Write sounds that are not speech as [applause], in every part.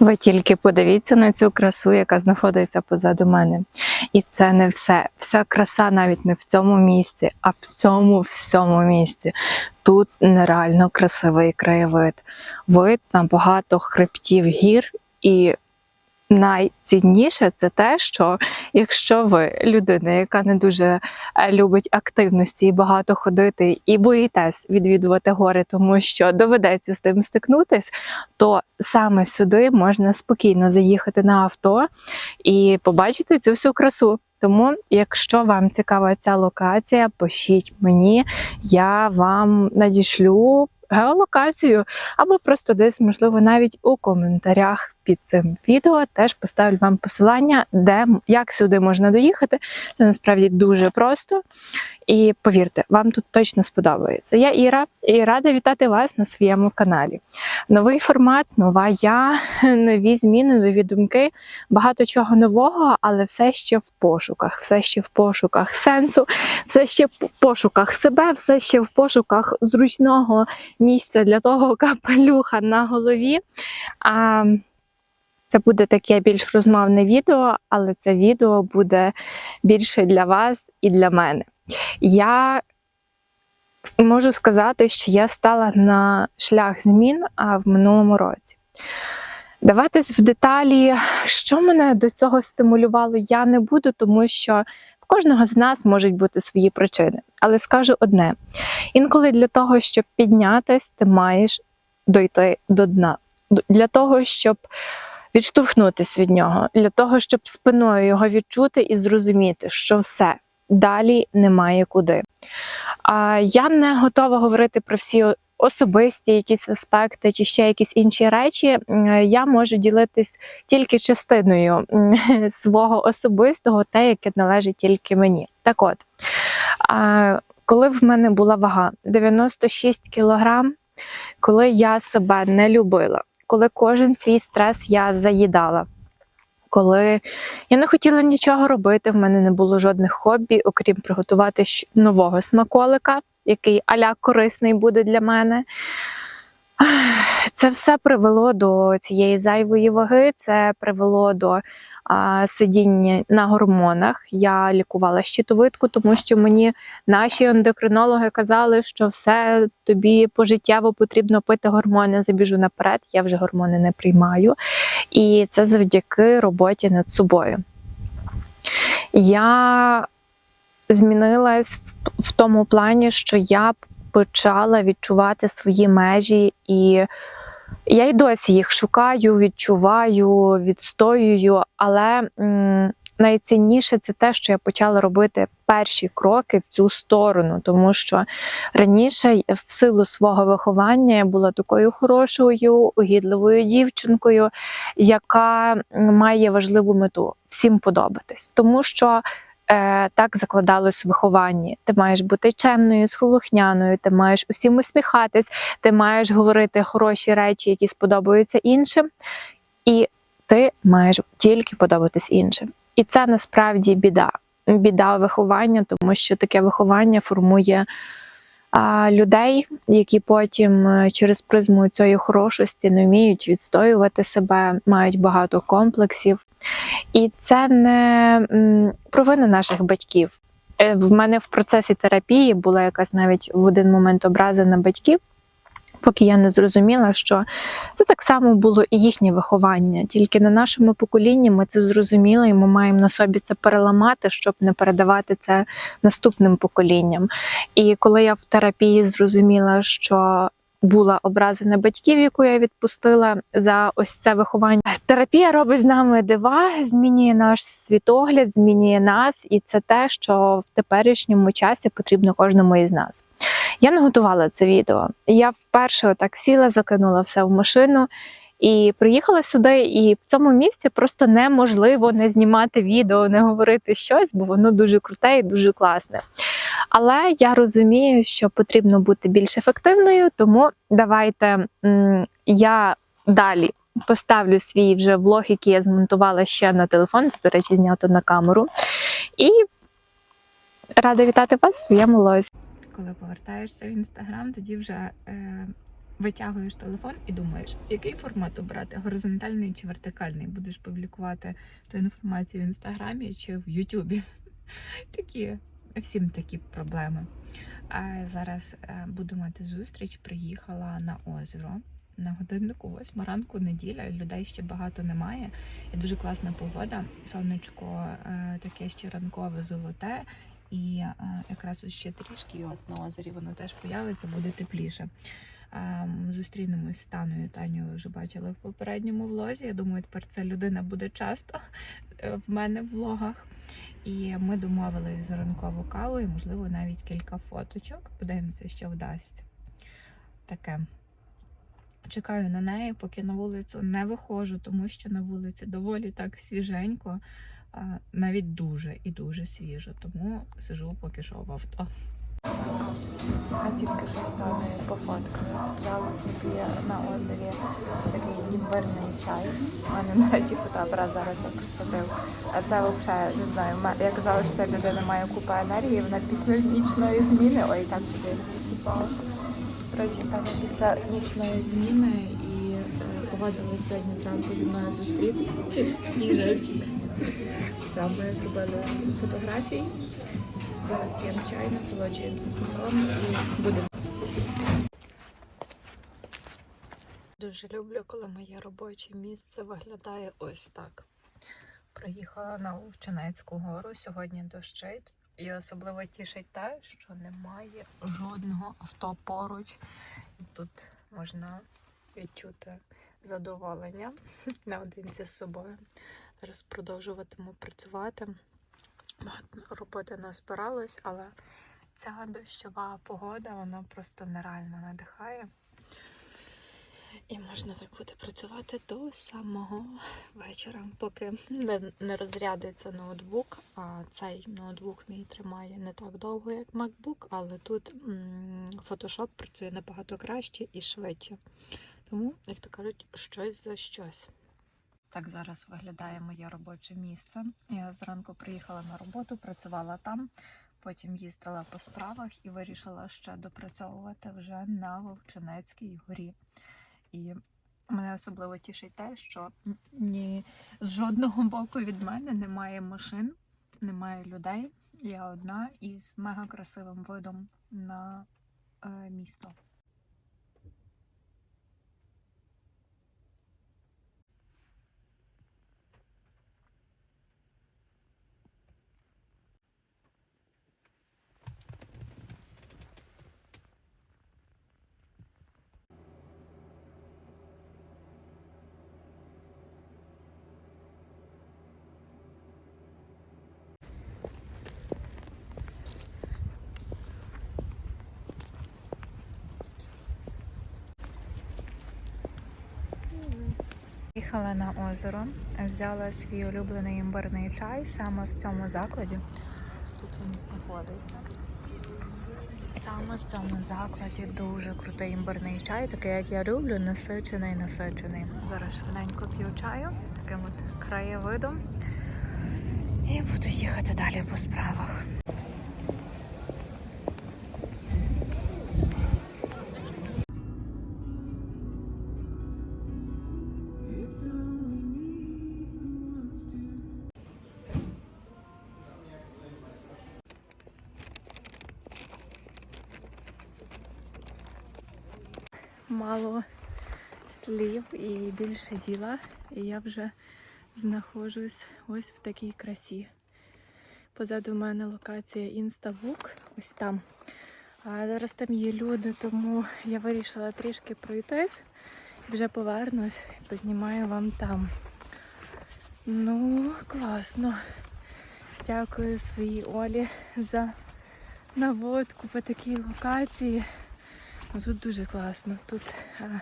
Ви тільки подивіться на цю красу, яка знаходиться позаду мене. І це не все. Вся краса навіть не в цьому місці, а в цьому всьому місці. Тут нереально красивий краєвид. Вид на багато хребтів гір і. Найцінніше це те, що якщо ви людина, яка не дуже е, любить активності і багато ходити, і боїтесь відвідувати гори, тому що доведеться з тим стикнутись, то саме сюди можна спокійно заїхати на авто і побачити цю всю красу. Тому, якщо вам цікава ця локація, пишіть мені, я вам надішлю геолокацію, або просто десь, можливо, навіть у коментарях під цим відео теж поставлю вам посилання, де як сюди можна доїхати. Це насправді дуже просто. І повірте, вам тут точно сподобається. Я Іра і рада вітати вас на своєму каналі. Новий формат, нова я, [laughs] нові зміни, нові думки, багато чого нового, але все ще в пошуках, все ще в пошуках сенсу, все ще в пошуках себе, все ще в пошуках зручного місця для того [laughs] капелюха на голові. А, це буде таке більш розмовне відео, але це відео буде більше для вас і для мене. Я можу сказати, що я стала на шлях змін в минулому році. Даватись в деталі, що мене до цього стимулювало, я не буду, тому що в кожного з нас можуть бути свої причини. Але скажу одне: інколи для того, щоб піднятись, ти маєш дойти до дна. Для того, щоб відштовхнутись від нього, для того, щоб спиною його відчути і зрозуміти, що все далі немає куди. А я не готова говорити про всі особисті якісь аспекти чи ще якісь інші речі. Я можу ділитись тільки частиною [laughs] свого особистого, те, яке належить тільки мені. Так от, коли в мене була вага 96 кілограм, коли я себе не любила, коли кожен свій стрес я заїдала. Коли я не хотіла нічого робити, в мене не було жодних хобі, окрім приготувати нового смаколика, який аля корисний буде для мене. Це все привело до цієї зайвої ваги, це привело до сидіння на гормонах. Я лікувала щитовидку, тому що мені наші ендокринологи казали, що все тобі пожиттєво потрібно пити гормони. Забіжу наперед, я вже гормони не приймаю. І це завдяки роботі над собою. Я змінилась в, тому плані, що я почала відчувати свої межі, і я й досі їх шукаю, відчуваю, відстоюю. Але м, найцінніше це те, що я почала робити перші кроки в цю сторону, тому що раніше, в силу свого виховання, я була такою хорошою, угідливою дівчинкою, яка має важливу мету всім подобатись, тому що. Е, Так закладалось в вихованні. Ти маєш бути чемною, слухняною, ти маєш усім усміхатись, ти маєш говорити хороші речі, які сподобаються іншим, і ти маєш тільки подобатись іншим. І це насправді біда. Біда виховання, тому що таке виховання формує людей, які потім е, через призму цієї хорошості не вміють відстоювати себе, мають багато комплексів. І це не провини наших батьків. Е, В мене в процесі терапії була якась навіть в один момент образа на батьків, поки я не зрозуміла, що це так само було і їхнє виховання. Тільки на нашому поколінні ми це зрозуміли, і ми маємо на собі це переламати, щоб не передавати це наступним поколінням. І коли я в терапії зрозуміла, що була образа на батьків, яку я відпустила за ось це виховання. Терапія робить з нами дива, змінює наш світогляд, змінює нас, і це те, що в теперішньому часі потрібно кожному із нас. Я не готувала це відео. Я вперше отак сіла, закинула все в машину і приїхала сюди. І в цьому місці просто неможливо не знімати відео, не говорити щось, бо воно дуже круте і дуже класне. Але я розумію, що потрібно бути більш ефективною, тому давайте я далі поставлю свій вже влог, який я змонтувала ще на телефон, це, до речі, знято на камеру. І рада вітати вас в своєму лозі. Коли повертаєшся в інстаграм, тоді вже е, витягуєш телефон і думаєш, який формат обрати горизонтальний чи вертикальний. Будеш публікувати ту інформацію в інстаграмі чи в Ютубі. [laughs] Такі всім такі проблеми. А зараз е, буду мати зустріч. Приїхала на озеро. На годиннику восьма ранку неділя, людей ще багато немає. І дуже класна погода. Сонечко е, таке ще ранкове золоте. І е, якраз ось ще трішки, і от на озері воно теж появиться, буде тепліше. Ем, Зустрінемось з Таною. Таню вже бачили в попередньому влозі. Я думаю, тепер ця людина буде часто в мене в влогах. І ми домовились за ранкову каву і, можливо, навіть кілька фоточок. Подивимося, що вдасться. Таке. Чекаю на неї, поки на вулицю не виходжу, тому що на вулиці доволі так свіженько, навіть дуже і дуже свіжо. Тому сижу поки що в авто. А тільки що стали пофоткалися. Взяла собі на озері такий імбирний чай. У мене навіть і фотоапарат зараз як штатив. А це взагалі не знаю. Я казала, що ця людина має купу енергії, вона після нічної зміни. Ой, так подивиться сліпала. Коротше, певно, після нічної зміни і е, погодилась сьогодні зранку зі мною зустрітися. І живчик. Все, ми зробили фотографії. Зараз п'ємо чай, насолоджуємося смаком і будемо. Дуже люблю, коли моє робоче місце виглядає ось так. Приїхала на Вовчинецьку гору. Сьогодні дощить. І особливо тішить те, що немає жодного авто поруч. І тут можна відчути задоволення [laughs] наодинці з собою. Зараз продовжуватиму працювати. Багато роботи назбиралось, але ця дощова погода вона просто нереально надихає. І можна так буде працювати до самого вечора, поки не, не розрядиться ноутбук. А цей ноутбук мій тримає не так довго, як MacBook, але тут Photoshop працює набагато краще і швидше. Тому, як то кажуть, щось за щось. Так зараз виглядає моє робоче місце. Я зранку приїхала на роботу, працювала там, потім їздила по справах і вирішила ще допрацьовувати вже на Вовчинецькій горі. І мене особливо тішить те, що ні з жодного боку від мене немає машин, немає людей. Я одна із мега красивим видом на е, місто. Їхала на озеро, взяла свій улюблений імбирний чай саме в цьому закладі. Тут він знаходиться. Саме в цьому закладі дуже крутий імбирний чай, такий, як я люблю, насичений, насичений. Зараз швиденько п'ю чаю з таким от краєвидом. І буду їхати далі по справах. Мало слів і більше діла. І я вже знаходжусь ось в такій красі. Позаду в мене локація Інставук, ось там. А зараз там є люди, тому я вирішила трішки пройтись. Вже повернусь і познімаю вам там. Ну, класно. Дякую своїй Олі за наводку по такій локації. Ну, тут дуже класно. Тут а,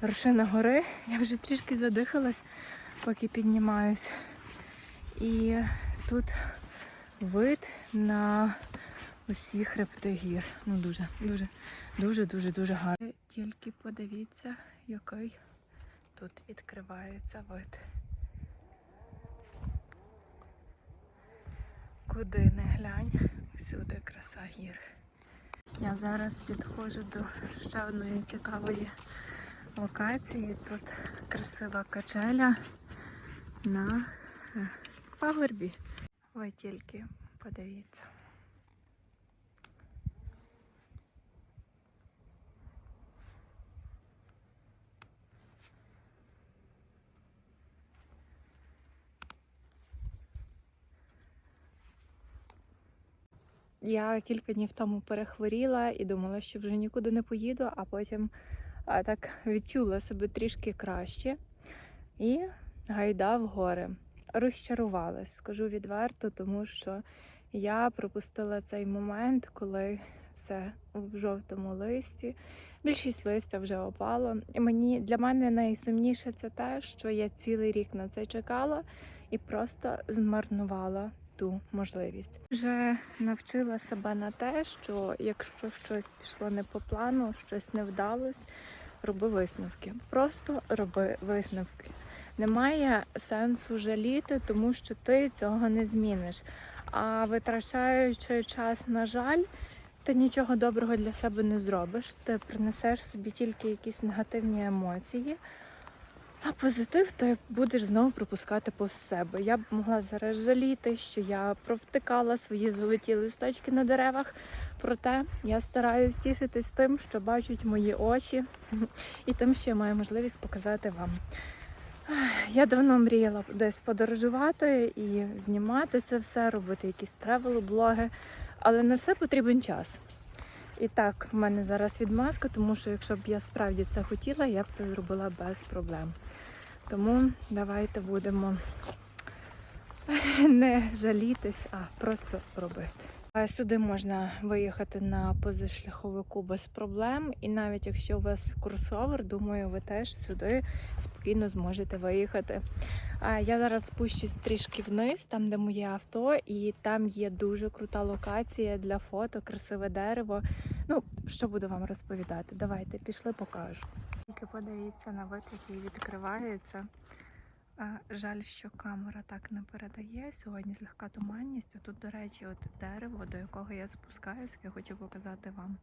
вершина гори. Я вже трішки задихалась, поки піднімаюсь. І тут вид на усі хребти гір. Ну дуже, дуже, дуже, дуже, дуже гарно. Тільки подивіться, який тут відкривається вид. Куди не глянь, всюди краса гір. Я зараз підходжу до ще одної цікавої локації. Тут красива качеля на е, пагорбі. Ви тільки подивіться. Я кілька днів тому перехворіла і думала, що вже нікуди не поїду, а потім так відчула себе трішки краще і гайда в гори. Розчарувалась, скажу відверто, тому що я пропустила цей момент, коли все в жовтому листі. Більшість листя вже опало. І мені для мене найсумніше це те, що я цілий рік на це чекала і просто змарнувала ту можливість. Вже навчила себе на те, що якщо щось пішло не по плану, щось не вдалось, роби висновки. Просто роби висновки. Немає сенсу жаліти, тому що ти цього не зміниш. А витрачаючи час на жаль, ти нічого доброго для себе не зробиш. Ти принесеш собі тільки якісь негативні емоції. А позитив ти будеш знову пропускати повз себе. Я б могла зараз жаліти, що я провтикала свої золоті листочки на деревах. Проте я стараюсь тішитись тим, що бачать мої очі, [laughs] і тим, що я маю можливість показати вам. Я давно мріяла десь подорожувати і знімати це все, робити якісь тревел-блоги, але на все потрібен час. І так, в мене зараз відмазка, тому що якщо б я справді це хотіла, я б це зробила без проблем. Тому давайте будемо [laughs] не жалітись, а просто робити. Сюди можна виїхати на позашляховику без проблем, і навіть якщо у вас курсовер, думаю, ви теж сюди спокійно зможете виїхати. Я зараз спущусь трішки вниз, там де моє авто, і там є дуже крута локація для фото, красиве дерево. Ну, що буду вам розповідати? Давайте пішли, покажу. Тільки подивіться на вид, який відкривається. Жаль, що камера так не передає. Сьогодні злегка туманність. Тут, до речі, от дерево, до якого я спускаюся, я хочу показати вам.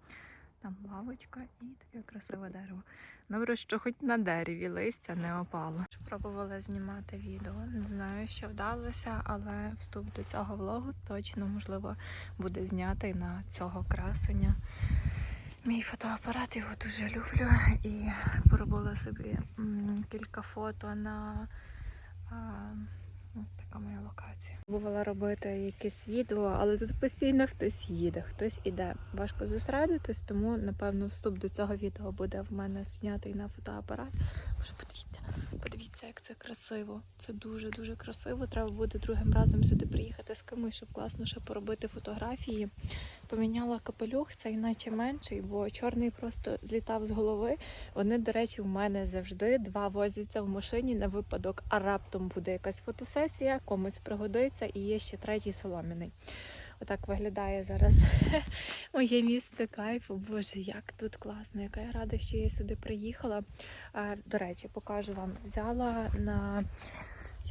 Там лавочка і таке красиве дерево. Добре, що хоч на дереві листя не опало. Пробувала знімати відео. Не знаю, що вдалося, але вступ до цього влогу точно можливо буде знятий на цього красення. Мій фотоапарат його дуже люблю і поробила собі кілька фото на така моя локація. Бувала робити якесь відео, але тут постійно хтось їде, хтось іде. Важко зосередитись, тому напевно вступ до цього відео буде в мене знятий на фотоапарат. Подивіться, подивіться, як це красиво. Це дуже дуже красиво. Треба буде другим разом сюди приїхати з кимось, щоб класно ще поробити фотографії. Поміняла капелюх, цей наче менший, бо чорний просто злітав з голови. Вони, до речі, в мене завжди два возяться в машині на випадок, а раптом буде якась фотосесія, комусь пригодиться, і є ще третій соломіний. Отак виглядає зараз [laughs] моє місце кайфу. Боже, як тут класно, яка я рада, що я сюди приїхала. До речі, покажу вам. Взяла на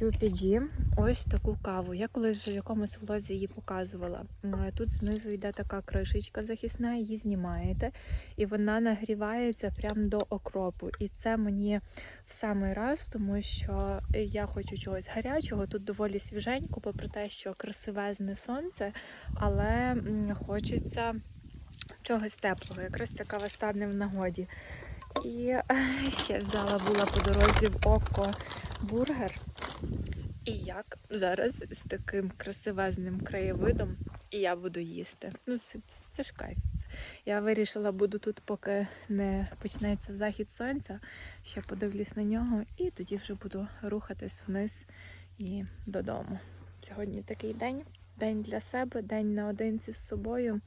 UPG ось таку каву. Я колись в якомусь влозі її показувала. Тут знизу йде така кришечка захисна, її знімаєте, і вона нагрівається прямо до окропу. І це мені в самий раз, тому що я хочу чогось гарячого. Тут доволі свіженько, попри те, що красивезне сонце, але хочеться чогось теплого. Якраз ця кава стане в нагоді. І е, ще взяла була по дорозі в око бургер. І як зараз з таким красивезним краєвидом і я буду їсти. Ну, це, це, це ж кайф. Я вирішила, буду тут, поки не почнеться захід сонця. Ще подивлюсь на нього, і тоді вже буду рухатись вниз і додому. Сьогодні такий день, день для себе, день наодинці з собою.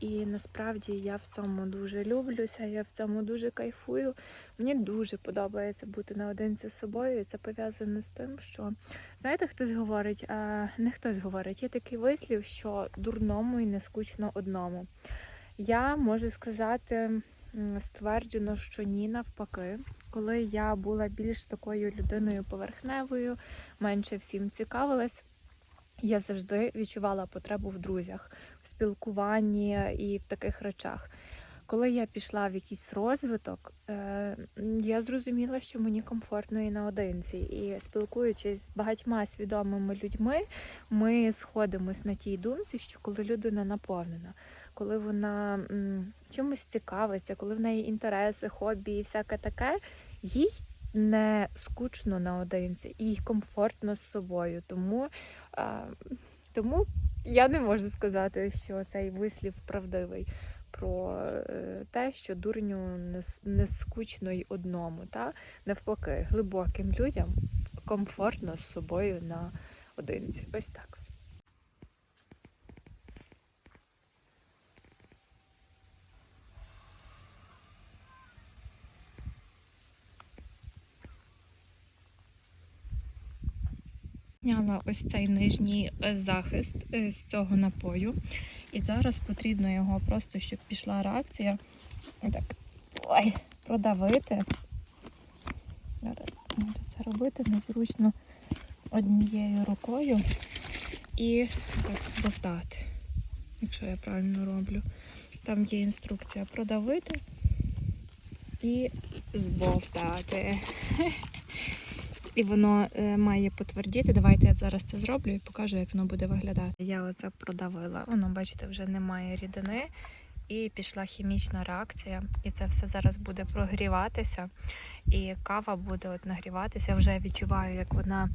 І насправді я в цьому дуже люблюся, я в цьому дуже кайфую. Мені дуже подобається бути наодинці з собою. І це пов'язано з тим, що знаєте, хтось говорить, а не хтось говорить, є такий вислів, що дурному і не скучно одному. Я можу сказати стверджено, що ні, навпаки. Коли я була більш такою людиною поверхневою, менше всім цікавилась. Я завжди відчувала потребу в друзях, в спілкуванні і в таких речах. Коли я пішла в якийсь розвиток, е, я зрозуміла, що мені комфортно і наодинці. І спілкуючись з багатьма свідомими людьми, ми сходимось на тій думці, що коли людина наповнена, коли вона чимось цікавиться, коли в неї інтереси, хобі і всяке таке, їй не скучно наодинці, їй комфортно з собою. Тому, е, тому я не можу сказати, що цей вислів правдивий про е, те, що дурню не, скучно й одному. Та? Навпаки, глибоким людям комфортно з собою на одинці. Ось так. Зняла ось цей нижній е, захист е, з цього напою. І зараз потрібно його просто, щоб пішла реакція. Так, ой, продавити. Зараз буду це робити незручно однією рукою і так збовтати, якщо я правильно роблю. Там є інструкція продавити і збовтати. І воно е, має потвердіти. Давайте я зараз це зроблю і покажу, як воно буде виглядати. Я оце продавила. Воно, бачите, вже немає рідини. І пішла хімічна реакція, і це все зараз буде прогріватися. І кава буде от нагріватися. Вже відчуваю, як вона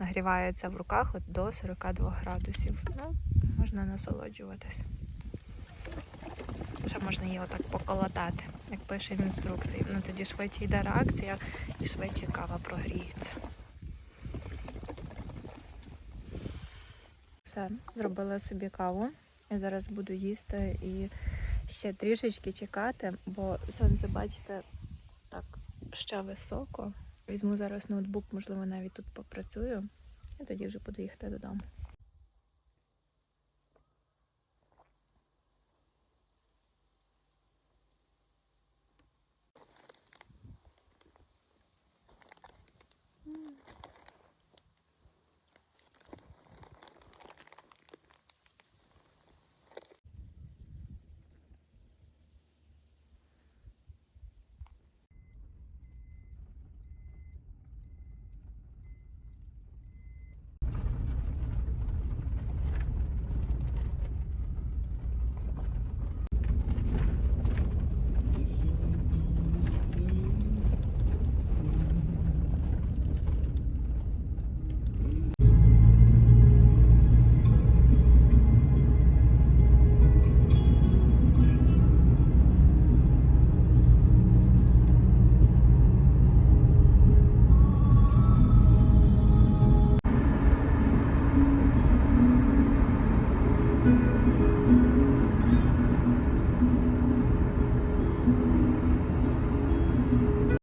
нагрівається в руках от до 42 градусів. Ну, можна насолоджуватись. Ще можна її отак поколотати, як пише в інструкції. Ну тоді швидше йде реакція і швидше кава прогріється. Все, зробила собі каву. Я зараз буду їсти і ще трішечки чекати, бо сонце, бачите, так ще високо. Візьму зараз ноутбук, можливо, навіть тут попрацюю, і тоді вже буду їхати додому.